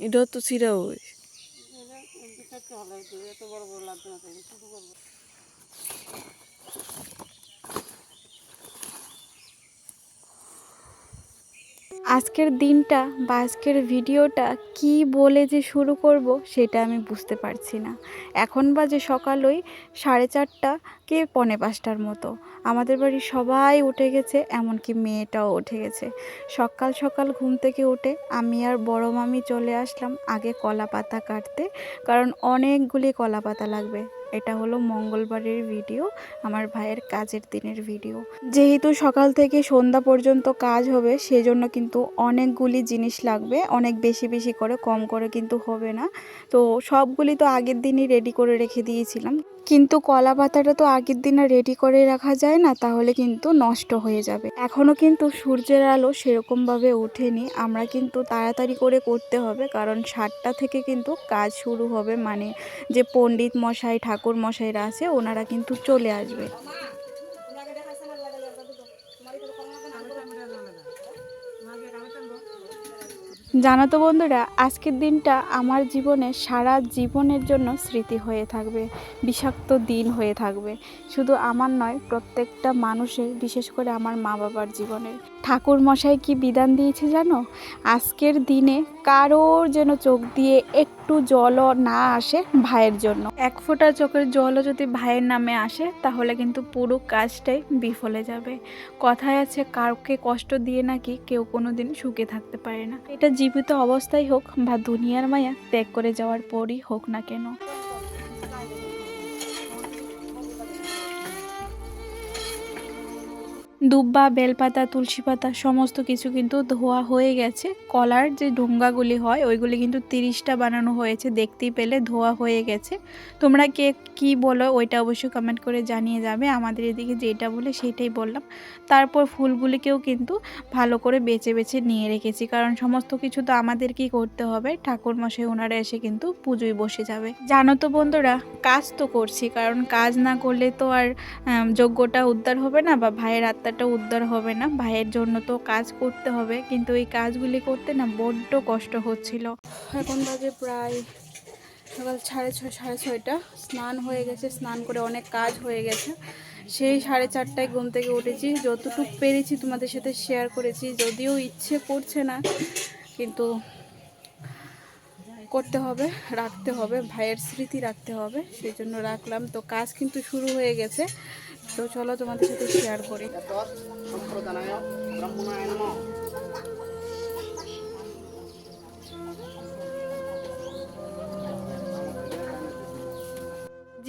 এটাও তো আজকের দিনটা বা আজকের ভিডিওটা কি বলে যে শুরু করব সেটা আমি বুঝতে পারছি না। এখন বাজে সকাল ওই সাড়ে চারটা কে পনে পাঁচটার মতো। আমাদের বাড়ির সবাই উঠে গেছে, এমনকি মেয়েটাও উঠে গেছে। সকাল সকাল ঘুম থেকে উঠে আমি আর বড় মামি চলে আসলাম আগে কলা পাতা কাটতে, কারণ অনেকগুলি কলা পাতা লাগবে। এটা হলো মঙ্গলবারের ভিডিও, আমার ভাইয়ের কাজের দিনের ভিডিও। যেহেতু সকাল থেকে সন্ধ্যা পর্যন্ত কাজ হবে, সেজন্য কিন্তু অনেকগুলি জিনিস লাগবে, অনেক বেশি বেশি করে, কম করে কিন্তু হবে না। তো সবগুলি তো আগের দিনই রেডি করে রেখে দিয়েছিলাম। কিন্তু কলা পাতাটা তো আগের দিনে রেডি করে রাখা যায় না, তাহলে কিন্তু নষ্ট হয়ে যাবে। এখনও কিন্তু সূর্যের আলো সেরকমভাবে ওঠেনি। আমরা কিন্তু তাড়াতাড়ি করে করতে হবে, কারণ সাতটা থেকে কিন্তু কাজ শুরু হবে। মানে যে পণ্ডিত মশাই, ঠাকুর মশাইরা আছে, ওনারা কিন্তু চলে আসবে। জানো তো বন্ধুরা, আজকের দিনটা আমার জীবনে সারা জীবনের জন্য স্মৃতি হয়ে থাকবে, বিষাক্ত দিন হয়ে থাকবে। শুধু আমার নয়, প্রত্যেকটা মানুষের, বিশেষ করে আমার মা বাবার জীবনের। ঠাকুর মশাই কি বিধান দিয়েছে জানো? আজকের দিনে কারোর যেন চোখ দিয়ে একটু জলও না আসে ভাইয়ের জন্য। এক ফোঁটা চোখের জলও যদি ভাইয়ের নামে আসে, তাহলে কিন্তু পুরো কাজটাই বিফলে যাবে। কথায় আছে, কাউকে কষ্ট দিয়ে নাকি কেউ কোনো দিন সুখে থাকতে পারে না। এটা জীবিত অবস্থায় হোক বা দুনিয়ার মায়া, ত্যাগ করে যাওয়ার পরই হোক না কেন। দুব্বা, বেলপাতা, তুলসী পাতা, সমস্ত কিছু কিন্তু ধোয়া হয়ে গেছে। কলার যে ডোঙ্গাগুলি হয়, ওইগুলি কিন্তু তিরিশটা বানানো হয়েছে, দেখতেই পেলে ধোয়া হয়ে গেছে। তোমরা কে কি বলো, ওইটা অবশ্যই কমেন্ট করে জানিয়ে যাবে। আমাদের এদিকে যেটা বলে সেটাই বললাম। তারপর ফুলগুলিকেও কিন্তু ভালো করে বেছে বেছে নিয়ে রেখেছি, কারণ সমস্ত কিছু তো আমাদেরকেই করতে হবে। ঠাকুর মশাই ওনারা এসে কিন্তু পুজোয় বসে যাবে। জানো তো বন্ধুরা, কাজ তো করছি, কারণ কাজ না করলে তো আর যোগ্যটা উদ্ধার হবে না বা ভাইয়ের আত্মাটা উদ্ধার হবে না, ভাইয়ের জন্য তো কাজ করতে হবে, কিন্তু এই কাজগুলি করতে না বড্ড কষ্ট হচ্ছিল। এখন বাজে প্রায় সকাল সাড়ে ছয় সাড়ে ছয়টা, স্নান হয়ে গেছে, স্নান করে অনেক কাজ হয়ে গেছে। সেই সাড়ে চারটায় ঘুম থেকে উঠেছি, যতটুকু পেরেছি তোমাদের সাথে শেয়ার করেছি, যদিও ইচ্ছে করছে না, কিন্তু করতে হবে, রাখতে হবে, ভাইয়ের স্মৃতি রাখতে হবে, সেই জন্য রাখলাম। তো কাজ কিন্তু শুরু হয়ে গেছে। তো চলো তোমাদের সাথে শেয়ার করি।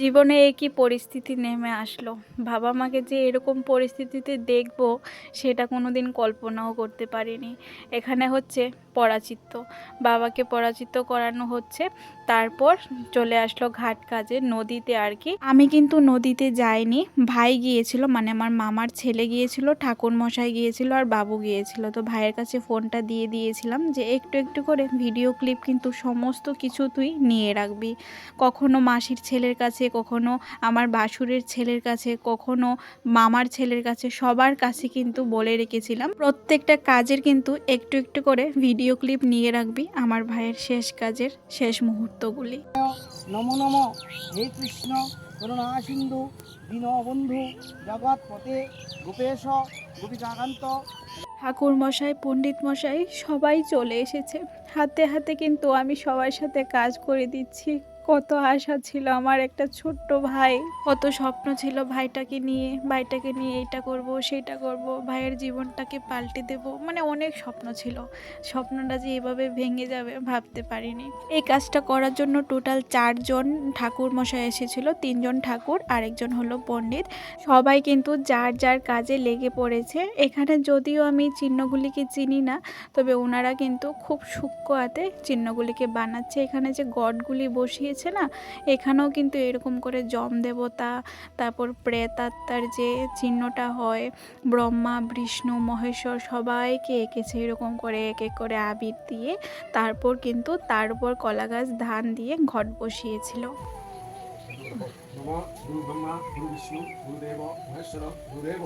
জীবনে একই পরিস্থিতি নেমে আসলো? বাবা মাকে যে এরকম পরিস্থিতিতে দেখব, সেটা কোনো দিন কল্পনাও করতে পারিনি। এখানে হচ্ছে পরাচিত্ত বাবাকে পরাচিত্ত করানো হচ্ছে। তারপর চলে আসলো ঘাট কাজে, নদীতে আর কি। আমি কিন্তু নদীতে যাইনি, ভাই গিয়েছিল মানে আমার মামার ছেলে গিয়েছিল ঠাকুর মশাই গিয়েছিল আর বাবু গিয়েছিল। তো ভাইয়ের কাছে ফোনটা দিয়ে দিয়েছিলাম যে, একটু একটু করে ভিডিও ক্লিপ কিন্তু সমস্ত কিছু তুই নিয়ে রাখবি। কখনো মাসির ছেলের কাছে, কখনো আমার বাসুরের ছেলের কাছে, কখনো মামার ছেলের কাছে, সবার কাছে কিন্তু বলে রেখেছিলাম। প্রত্যেকটা কাজের কিন্তু একটু একটু করে ভিডিও ক্লিপ নিয়ে রাখবি আমার ভাইয়ের শেষ কাজের শেষ মুহূর্তগুলি। নম নমঃ। হে কৃষ্ণ করুণা সিন্ধু দীনবন্ধু জগৎপতে গোপেশ গোপিকাকান্ত। ঠাকুর মশাই পণ্ডিত মশাই সবাই চলে এসেছে। হাতে হাতে কিন্তু আমি সবার সাথে কাজ করে দিচ্ছি। কত আশা ছিল আমার একটা ছোট্ট ভাই। কত স্বপ্ন ছিল ভাইটাকে নিয়ে ভাইটাকে নিয়ে এটা করব সেটা করব, ভাইয়ের জীবনটাকে পাল্টে দেব। মানে অনেক স্বপ্ন ছিল। স্বপ্নটা যে এভাবে ভেঙে যাবে ভাবতে পারিনি। এই কাজটা করার জন্য টোটাল চারজন ঠাকুর মশাই এসেছিল, তিনজন ঠাকুর, আরেকজন হলো পণ্ডিত। সবাই কিন্তু যার যার কাজে লেগে পড়েছে। এখানে যদিও আমি চিহ্নগুলিকে চিনি না, তবে ওনারা কিন্তু খুব সূক্ষ্ম হাতে চিহ্নগুলিকে বানাচ্ছে। এখানে যে গডগুলি বসিয়েছে না? এখানেও কিন্তু এরকম করে যম দেবতা, তারপর প্রেতাত্মার যে চিহ্নটা হয়, ব্রহ্মা, বিষ্ণু, মহেশ্বর সবাইকে এঁকেছে এরকম করে এক এক করে আবির দিয়ে, তারপর কিন্তু তার উপর কলা গাছ ধান দিয়ে ঘট বসিয়েছিল। গুরু ব্রহ্মা গুরু বিষ্ণু গুরুদেব, মহেশ্বর, গুরুদেব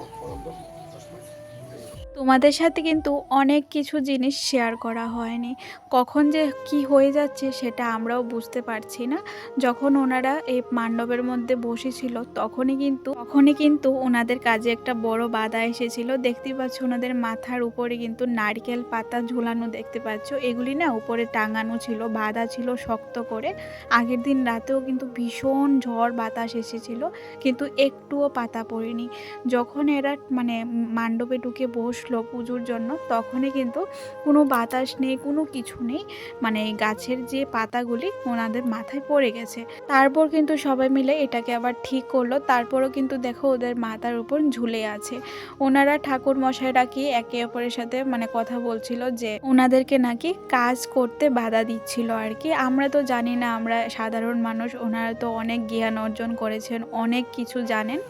তোমাদের সাথে কিন্তু অনেক কিছু জিনিস শেয়ার করা হয়নি। কখন যে কি হয়ে যাচ্ছে সেটা আমরাও বুঝতে পারছি না। যখন ওনারা এই মান্ডবের মধ্যে বসেছিল, তখনই কিন্তু তখনই কিন্তু ওনাদের কাজে একটা বড় বাধা এসেছিল। দেখতেই পাচ্ছ ওনাদের মাথার উপরে কিন্তু নারকেল পাতা ঝুলানো দেখতে পাচ্ছ। এগুলি না উপরে টাঙানো ছিল, বাঁধা ছিল শক্ত করে। আগের দিন রাতেও কিন্তু ভীষণ ঝড় বাতাস এসেছিল, কিন্তু একটুও পাতা পড়েনি। যখন এরা মানে মান্ডপে ঢুকে বসল পুজোর জন্য, তখনই কিন্তু কোনো বাতাস নেই, কোনো কিছু নেই। মানে গাছের যে পাতাগুলি ওনাদের মাথায় পড়ে গেছে। তারপর কিন্তু সবাই মিলে এটাকে আবার ঠিক করল। তারপরও কিন্তু দেখো ওদের মাথার উপর ঝুলে আছে। ওনারা ঠাকুর মশাইরা কি একে অপরের সাথে মানে কথা বলছিল যে ওনাদেরকে নাকি কাজ করতে বাধা দিচ্ছিল আর কি। আমরা তো জানি না, আমরা সাধারণ মানুষ, ওনারা তো অনেক জ্ঞান অর্জন করেছেন, অনেক কিছু জানেন।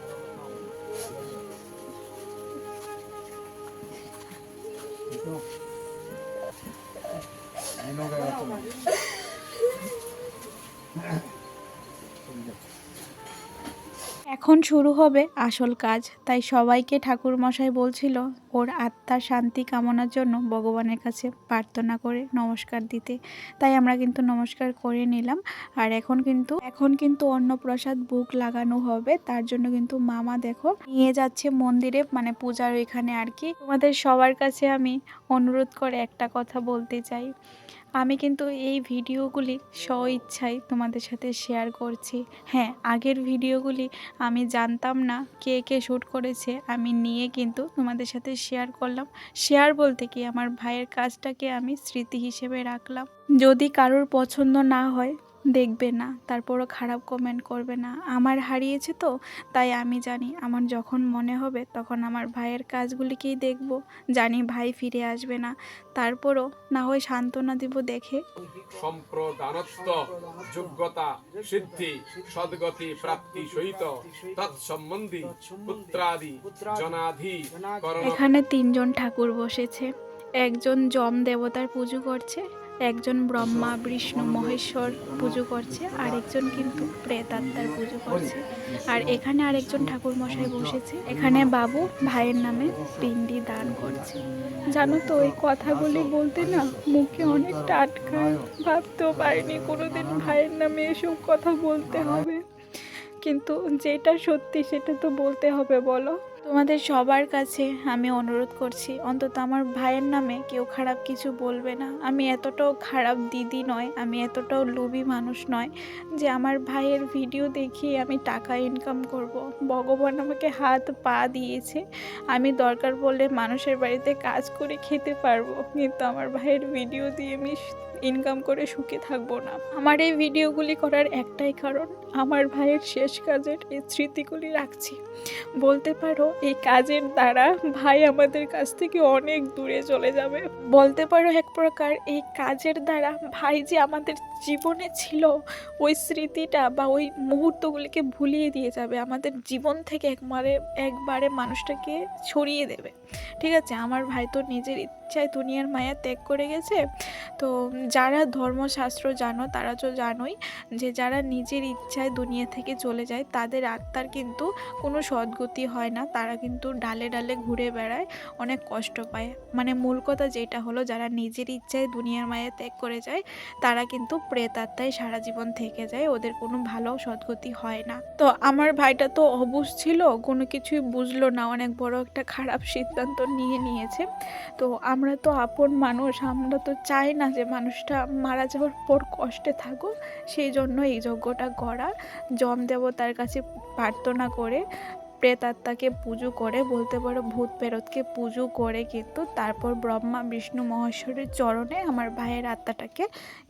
এখন শুরু হবে আসল কাজ, তাই সবাইকে ঠাকুর মশাই বলছিল, ওর আত্মার শান্তি কামনার জন্য ভগবানের কাছে প্রার্থনা করে নমস্কার দিতে। তাই আমরা কিন্তু নমস্কার করে নিলাম। আর এখন কিন্তু এখন কিন্তু অন্নপ্রসাদ বুক লাগানো হবে, তার জন্য কিন্তু মামা দেখো নিয়ে যাচ্ছে মন্দিরে মানে পূজার ওইখানে আর কি। তোমাদের সবার কাছে আমি অনুরোধ করে একটা কথা বলতে চাই। আমি কিন্তু এই ভিডিওগুলি স্ব ইচ্ছায় তোমাদের সাথে শেয়ার করছি। হ্যাঁ আগের ভিডিওগুলি আমি জানতাম না কে কে শ্যুট করেছে, আমি নিয়ে কিন্তু তোমাদের সাথে শেয়ার করলাম। শেয়ার বলতে কি? আমার ভাইয়ের কাজটাকে আমি স্মৃতি হিসেবে রাখলাম। যদি কারোর পছন্দ না হয় দেখবে না তারপরও খারাপ কমেন্ট করবে না। আমার হারিয়েছে তো তাই আমি জানি আমার যখন মনে হবে তখন আমার ভাইয়ের কাজগুলিকেই দেখব। জানি ভাই ফিরে আসবে না তারপরও না হয় সান্ত্বনা দিব দেখে। সম্প্রদানত্ব যোগ্যতা সিদ্ধি সদ্গতি প্রাপ্তি সহিত তৎসম্বন্ধী পুত্রাদি জনাধি এখানে তিনজন ঠাকুর বসেছে। একজন যম দেবতার পুজো করছে একজন ব্রহ্মা, বিষ্ণু, মহেশ্বর পুজো করছে আর একজন কিন্তু প্রেতাত্মার পুজো করছে। আর এখানে আরেকজন ঠাকুর মশাই বসেছে, এখানে বাবু ভাইয়ের নামে পিন্ডি দান করছে। জানো তো, এই কথাগুলি বলতে না মুখে অনেক আটকায়। ভাবতেও পারিনি কোনোদিন ভাইয়ের নামে এসব কথা বলতে হবে। কিন্তু যেটা সত্যি সেটা তো বলতে হবে, বলো। তোমাদের সবার কাছে আমি অনুরোধ করছি, অন্তত আমার ভাইয়ের নামে কেউ খারাপ কিছু বলবে না আমি এতটাও খারাপ দিদি নয়, আমি এতটাও লোভী মানুষ নয় যে আমার ভাইয়ের ভিডিও দেখিয়ে আমি টাকা ইনকাম করব। ভগবান আমাকে হাত পা দিয়েছে, আমি দরকার পড়লে মানুষের বাড়িতে কাজ করে খেতে পারব, কিন্তু আমার ভাইয়ের ভিডিও দিয়ে আমি ইনকাম করে সুখে থাকব না। আমার এই ভিডিওগুলি করার একটাই কারণ, আমার ভাইয়ের শেষ কাজের এই স্মৃতিগুলি রাখছি। বলতে পারো, এই কাজের দ্বারা ভাই আমাদের কাছ থেকে অনেক দূরে চলে যাবে। বলতে পারো এক প্রকার, এই কাজের দ্বারা ভাই যে আমাদের জীবনে ছিল ওই স্মৃতিটা বা ওই মুহূর্তগুলিকে ভুলিয়ে দিয়ে যাবে। আমাদের জীবন থেকে একবারে একবারে মানুষটাকে ছড়িয়ে দেবে। ঠিক আছে? আমার ভাই তো নিজের ইচ্ছায় দুনিয়ার মায়া ত্যাগ করে গেছে। তো যারা ধর্মশাস্ত্র জানো, তারা তো জানোই যে যারা নিজের ইচ্ছায় দুনিয়া থেকে চলে যায়, তাদের আত্মার কিন্তু কোনো সদ্গতি হয় না। তারা কিন্তু ডালে ডালে ঘুরে বেড়ায়, অনেক কষ্ট পায়। মানে মূল কথা যেটা হলো, যারা নিজের ইচ্ছায় দুনিয়ার মায়া ত্যাগ করে যায়, তারা কিন্তু প্রেতাত্মায় সারা জীবন থেকে যায়, ওদের কোনো ভালো সদ্গতি হয় না। তো আমার ভাইটা তো অবুঝ ছিল, কোনো কিছুই বুঝলো না, অনেক বড় একটা খারাপ সিদ্ধান্ত নিয়ে নিয়েছে। তো আমরা তো আপন মানুষ, আমরা তো চাই না যে মানুষটা মারা যাওয়ার পর কষ্টে থাকুক, সেই জন্য এই যজ্ঞটা করা, যম দেবতার কাছে প্রার্থনা করে। প্রেতাত্মাকে পুজো করে, বলতে পারো ভূত প্রেরতকে পুজো করে কিন্তু তারপর ব্রহ্মা, বিষ্ণু, মহেশ্বরের চরণে আমার ভাইয়ের আত্মাটাকে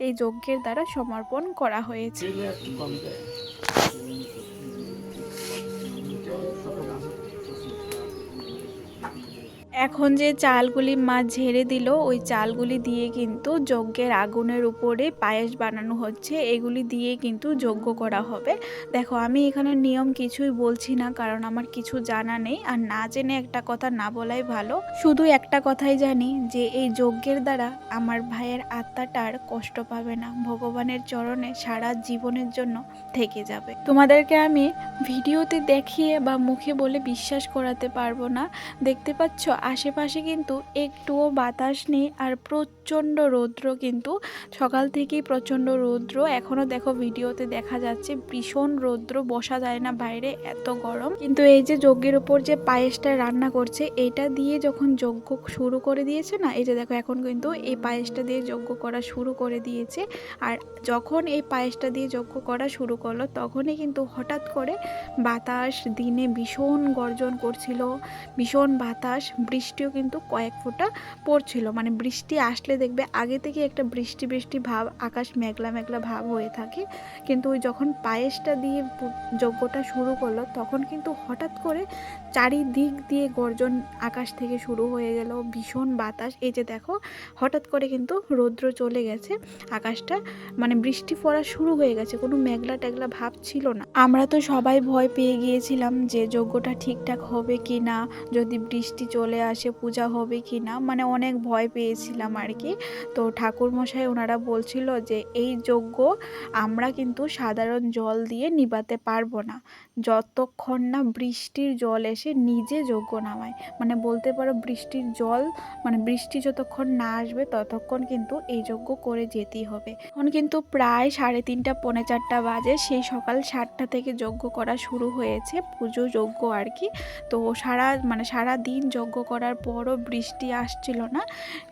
এই যজ্ঞের দ্বারা সমর্পণ করা হয়েছে। এখন যে চালগুলি মা ঝেড়ে দিল, ওই চালগুলি দিয়ে কিন্তু যজ্ঞের আগুনের উপরে পায়েস বানানো হচ্ছে। এগুলি দিয়ে কিন্তু যজ্ঞ করা হবে। দেখো, আমি এখানে নিয়ম কিছুই বলছি না, কারণ আমার কিছু জানা নেই। আর না জেনে একটা কথা না বলাই ভালো। শুধু একটা কথাই জানি, যে এই যজ্ঞের দ্বারা আমার ভাইয়ের আত্মাটা আর কষ্ট পাবে না। ভগবানের চরণে সারা জীবনের জন্য থেকে যাবে। তোমাদেরকে আমি ভিডিওতে দেখিয়ে বা মুখে বলে বিশ্বাস করাতে পারব না। দেখতে পাচ্ছ আশেপাশে কিন্তু একটুও বাতাস নেই আর প্রচণ্ড রৌদ্র কিন্তু সকাল থেকেই প্রচণ্ড রৌদ্র। এখনও দেখো ভিডিওতে দেখা যাচ্ছে ভীষণ রৌদ্র, বসা যায় না বাইরে, এত গরম। কিন্তু এই যে যজ্ঞের উপর যে পায়েসটা রান্না করছে, এটা দিয়ে যখন যজ্ঞ শুরু করে দিয়েছে না, এই যে দেখো এখন কিন্তু এই পায়েসটা দিয়ে যজ্ঞ করা শুরু করে দিয়েছে। আর যখন এই পায়েসটা দিয়ে যজ্ঞ করা শুরু করল, তখনই কিন্তু হঠাৎ করে বাতাস দিনে ভীষণ গর্জন করছিল। ভীষণ বাতাস, বৃষ্টিও কিন্তু কয়েক ফোঁটা পড়ছিল। মানে বৃষ্টি আসলে দেখবে আগে থেকে একটা বৃষ্টি বৃষ্টি ভাব, আকাশ মেঘলা মেঘলা ভাব হয়ে থাকে। কিন্তু ওই যখন পায়েসটা দিয়ে যজ্ঞটা শুরু করল, তখন কিন্তু হঠাৎ করে চারিদিক দিয়ে গর্জন আকাশ থেকে শুরু হয়ে গেল, ভীষণ বাতাস। এই যে দেখো, হঠাৎ করে কিন্তু রৌদ্র চলে গেছে। আকাশটা মানে বৃষ্টি পড়া শুরু হয়ে গেছে, কোনো মেঘলা টেঘলা ভাব ছিল না। আমরা তো সবাই ভয় পেয়ে গিয়েছিলাম যে যজ্ঞটা ঠিকঠাক হবে কি না যদি বৃষ্টি চলে আসে, পূজা হবে কি না মানে অনেক ভয় পেয়েছিলাম আর কি। তো ঠাকুর মশাই ওনারা বলছিল যে, এই যজ্ঞ আমরা কিন্তু সাধারণ জল দিয়ে নিবাতে পারব না। যতক্ষণ না বৃষ্টির জল এসে নিজে যজ্ঞ নামায়। মানে বলতে পারো বৃষ্টির জল মানে বৃষ্টি যতক্ষণ না আসবে ততক্ষণ কিন্তু এই যজ্ঞ করে যেতেই হবে। এখন কিন্তু প্রায় সাড়ে তিনটা, পৌনে চারটা বাজে। সেই সকাল সাতটা থেকে যজ্ঞ করা শুরু হয়েছে, পুজো যজ্ঞ আর কি তো সারা মানে সারা দিন যজ্ঞ করার পরও বৃষ্টি আসছিল না।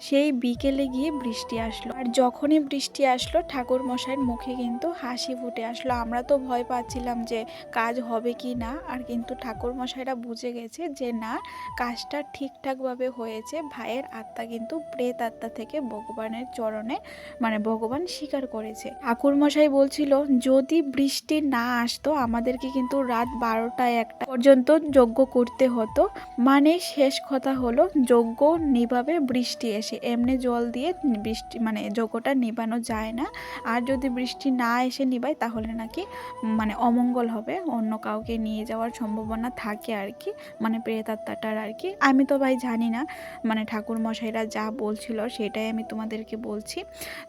সেই বিকেলে গিয়ে বৃষ্টি আসলো। আর যখনই বৃষ্টি আসলো ঠাকুর মশাইয়ের মুখে কিন্তু হাসি ফুটে আসলো। আমরা তো ভয় পাচ্ছিলাম যে কাজ হবে কি না। আর কিন্তু ঠাকুর মশাইরা বুঝে গেছে যে না, কাজটা ঠিকঠাকভাবে হয়েছে। ভাইয়ের আত্মা কিন্তু প্রেত আত্মা থেকে ভগবানের চরণে মানে ভগবান স্বীকার করেছে। ঠাকুর মশাই বলছিল, যদি বৃষ্টি না আসতো, আমাদেরকে কিন্তু রাত বারোটা একটা পর্যন্ত যজ্ঞ করতে হতো। মানে শেষ কথা হলো, যজ্ঞ নিভাবে বৃষ্টি এসে, এমনি জল দিয়ে বৃষ্টি মানে যজ্ঞটা নিবানো যায় না। আর যদি বৃষ্টি না এসে নিবায়, তাহলে নাকি মানে অমঙ্গল হবে। অন্য কাউকে নিয়ে যাওয়ার সম্ভাবনা থাকে আর কি মানে প্রেতাত্মাটার আর কি আমি তো ভাই জানি না মানে ঠাকুর মশাইরা যা বলছিল সেটাই আমি তোমাদেরকে বলছি।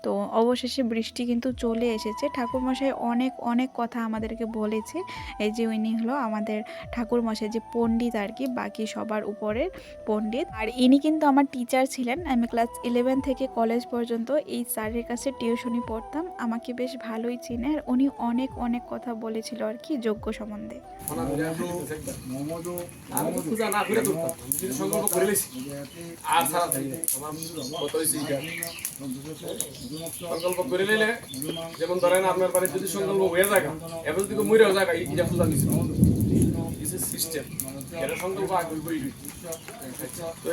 তো অবশেষে বৃষ্টি কিন্তু চলে এসেছে। ঠাকুর মশাই অনেক অনেক কথা আমাদেরকে বলেছে। এই যে উনি হলো আমাদের ঠাকুর মশাই যে পণ্ডিত আর কি বাকি সবার উপরের পণ্ডিত। আর ইনি কিন্তু আমার টিচার ছিলেন। আমি ক্লাস ইলেভেন থেকে কলেজ পর্যন্ত এই স্যারের কাছে টিউশনি পড়তাম আমাকে বেশ ভালোই চেনে আর উনি অনেক অনেক কথা বলেছিল আর কি যোগ্য সম্বন্ধে থাকি যেমন ধরেন আপনার বাড়ির যদি সংকল্প হয়ে যায় যদি যায় সিস্টেম এটা সংকল্প আগে বই তো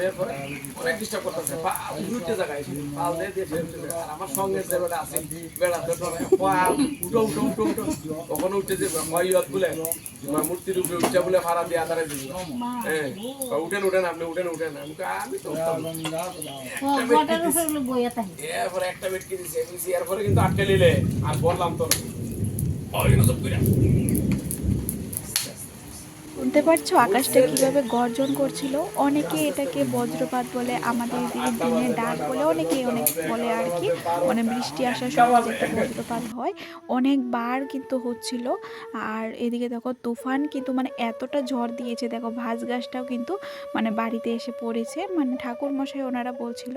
অনেক করতেছে উঠতে জায়গায় পাল দিয়ে দিয়ে আমার সঙ্গে যে বেড়া আছে বেড়া তো উঠো উঠো উঠো উঠো তখন উঠতে যে মূর্তির উপরে উঠতে বলে ভাড়া দিয়ে আদারে দিবি হ্যাঁ উঠেন উঠেন আপনি উঠেন উঠেন আমি আমি তো। এরপরে একটা বেড কি দিছি আমি দিছি, এরপরে কিন্তু আটকে নিলে আর বললাম তো নজর কইরা। শুনতে পারছ? আকাশটা কীভাবে গর্জন করছিল? অনেকে এটাকে বজ্রপাত বলে, আমাদের দিনে ডাক বলে, অনেকে অনেক বলে আর কি। মানে বৃষ্টি আসার সময় যেটা বজ্রপাত হয় অনেকবার কিন্তু হচ্ছিল। আর এদিকে দেখো, তুফান কিন্তু মানে এতটা ঝড় দিয়েছে। দেখো, ভাজ গাছটাও কিন্তু মানে বাড়িতে এসে পড়েছে। মানে ঠাকুর মশাই ওনারা বলছিল,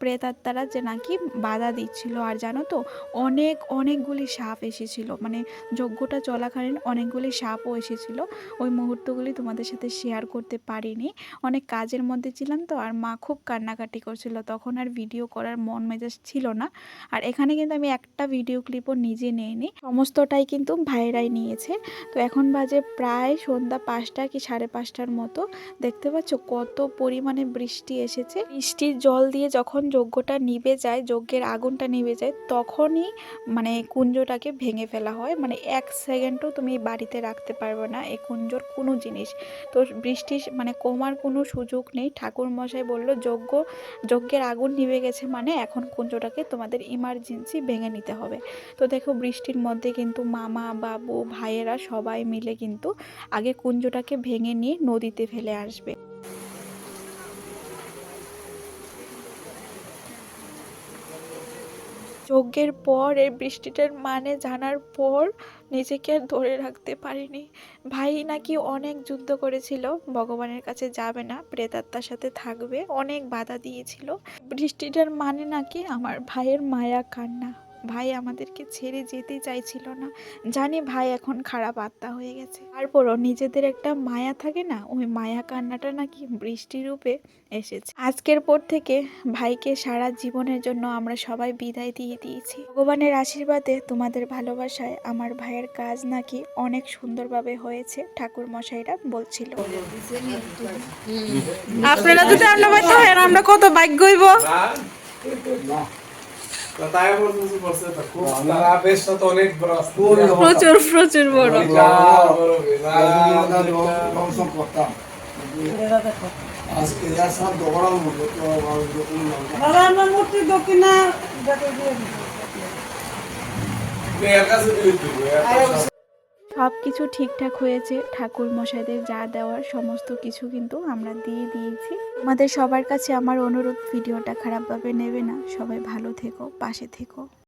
প্রেতাত্মারা যে নাকি বাধা দিচ্ছিল। আর জানো তো, অনেক, অনেকগুলি সাপ এসেছিল। মানে যজ্ঞটা চলাকালীন অনেকগুলি সাপও এসেছিল। ওই মুহূর্তগুলি তোমাদের সাথে শেয়ার করতে পারিনি। অনেক কাজের মধ্যে ছিলাম তো, আর মা খুব কান্নাকাটি করছিল। তখন আর ভিডিও করার মন মেজাজ ছিল না। আর এখানে কিন্তু আমি একটা ভিডিও ক্লিপও নিজে নিইনি। সমস্তটাই কিন্তু ভাইয়েরাই নিয়েছে। তো এখন বাজে প্রায় সন্ধ্যা পাঁচটা কি সাড়ে পাঁচটার মতো। দেখতে পাচ্ছ কত পরিমাণে বৃষ্টি এসেছে। বৃষ্টির জল দিয়ে যখন যজ্ঞটা নিভে যায়, যজ্ঞের আগুনটা নিবে যায়, তখনই মানে কুঞ্জটাকে ভেঙে ফেলা হয়। মানে এক সেকেন্ডও তুমি বাড়িতে রাখতে পারবে না। এই কুঞ্জর কোনো জিনিস। তো বৃষ্টি মানে কমার কোনো সুযোগ নেই। ঠাকুর মশাই বলল, যজ্ঞ, যজ্ঞের আগুন নিভে গেছে মানে এখন কুঞ্জটাকে তোমাদের ইমার্জেন্সি ভেঙে নিতে হবে। তো দেখো বৃষ্টির মধ্যে কিন্তু মামা, বাবু, ভাইয়েরা সবাই মিলে কিন্তু আগে কুঞ্জটাকে ভেঙে নিয়ে নদীতে ফেলে আসবে। যজ্ঞের পর, এই বৃষ্টিটার মানে জানার পর নিজেকে আর ধরে রাখতে পারিনি। ভাই নাকি অনেক যুদ্ধ করেছিল, ভগবানের কাছে যাবে না, প্রেতাত্মার সাথে থাকবে, অনেক বাধা দিয়েছিল। বৃষ্টিটার মানে নাকি আমার ভাইয়ের মায়া কান্না। ভাই আমাদেরকে ছেড়ে যেতে চাইছিল না। জানি ভাই এখন খারাপ আত্মা হয়ে গেছে। তারপরও নিজেদের একটা মায়া থাকে না? ওই মায়া কান্নাটা নাকি বৃষ্টি রূপে এসেছে। আজকের পর থেকে ভাইকে সারা জীবনের জন্য আমরা সবাই বিদায় দিয়ে দিয়েছি। ভগবানের আশীর্বাদে তোমাদের ভালোবাসায় আমার ভাইয়ের কাজ নাকি অনেক সুন্দরভাবে হয়েছে ঠাকুর মশাইরা বলছিল। আপনারা যদি আমরা কত বাইক গইব প্রচুর প্রচুর বড়। আজকে সব দোকান তো আমার দোকান বাবা মূর্তি দক্ষিণা সব কিছু ঠিকঠাক হয়েছে। ঠাকুর মশাইদের যা দেওয়ার সমস্ত কিছু কিন্তু আমরা দিয়ে দিয়েছি। আমাদের সবার কাছে আমার অনুরোধ, ভিডিওটা খারাপভাবে নেবে না। সবাই ভালো থেকো, পাশে থেকো।